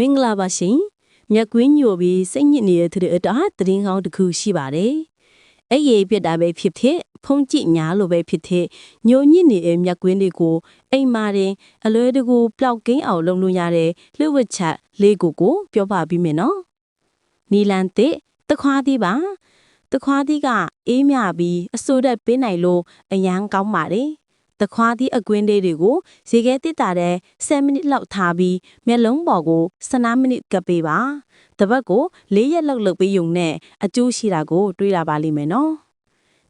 မင်္ဂလာပါရှင်မြက်ကွင်းညိုပြီးစိတ်ညစ်နေတဲ့သူတွေအတားသတင်းကောင်းတစ်ခုရှိပါတယ်အဲ့ရပြစ်တာပဲဖြစ်ဖြစ်ဖုံးကြည့်ညာလိုပဲဖြစ်ဖြစ်ညိုညစ်နေတဲ့မြက်ကွင်းတွေကိုအိမ်မာတင်အလွဲတကူပျောက်ကင်းအောင်လုပ်လို့ရတဲ့လှုပ်ဝက်ချက်လေးကိုကိုပြောပါပြီးမယ်နော်နီလန်တစ်တခွားသေးပါတခွားသေးကအေးမြပြီးအစိုးတက်ပေးနိုင်လို့အရန်ကောင်းပါတယ် တခွားသည့်အကွင်းလေးတွေကိုရေခဲတစ်တာတဲ့10မိနစ်လောက်ထားပြီးမျက်လုံးပေါ်ကို15မိနစ်ကပ်ပေးပါတပတ်ကို၄ရက်လောက်လုပ်ပေးုံနဲ့အကျိုးရှိတာကို တွေးလာပါလိမ့်မယ်နော်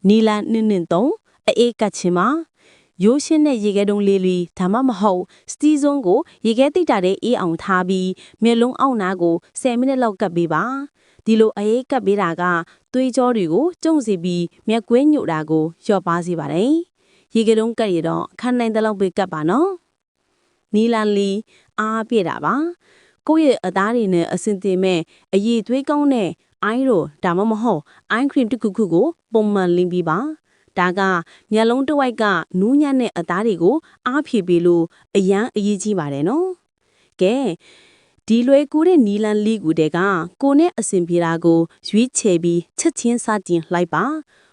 နီလန်နင်းနင်းသုံးအေးကတ်ချင်းမှာရိုးရှင်းတဲ့ရေခဲတုံးလေးလီဒါမှမဟုတ်စတီးစွန်းကိုရေခဲတိတ်တာတဲ့အေးအောင်ထားပြီးမျက်လုံးအောက်နားကို10မိနစ်လောက်ကပ်ပေးပါဒီလိုအေးကပ်ပေးတာကသွေးကြောတွေကိုကျုံစီပြီးမျက်ကွင်းညို့တာကိုလျှော့ပါစေပါတယ် ရေကလုံးကတ်ရတော့ခန်းနိုင်တဲ့လောက်ပဲကတ်ပါနော်နီလန်လီအားပြည့်တာပါကိုယ့်ရဲ့အသားတွေနဲ့အစင်တင်မဲ့အည်သွေးကောင်းတဲ့အိုင်းတို့ဒါမှမဟုတ်အိုင်းခရင်တစ်ခုခုကိုပုံမှန်လင်းပြီးပါဒါကမျက်လုံးတစ်ဝိုက်ကနူးညံ့တဲ့အသားတွေကိုအားဖြည့်ပေးလို့အရန်အရေးကြီးပါတယ်နော်ကဲဒီလွယ်ကူတဲ့နီလန်လီကူတဲ့ကကိုနဲ့အစင်ပြေတာကိုရွေးချယ်ပြီးချက်ချင်းစတင်လိုက်ပါ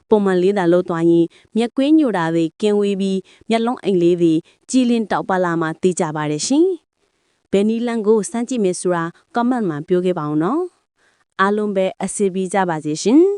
ပုံမှန်လေးသာလို့သွားရင်မျက်ကွင်းညိုတာတွေကင်းဝေးပြီးမျက်လုံးအိမ်လေးတွေကြည်လင်းတောက်ပလာမှသိကြပါတယ်ရှင်။ဘယ်နီလန်ကိုစမ်းကြည့်မယ်ဆိုတာ comment မှာပြောခဲ့ပါအောင်နော်။အားလုံးပဲအစီအပြီးကြပါစေရှင်။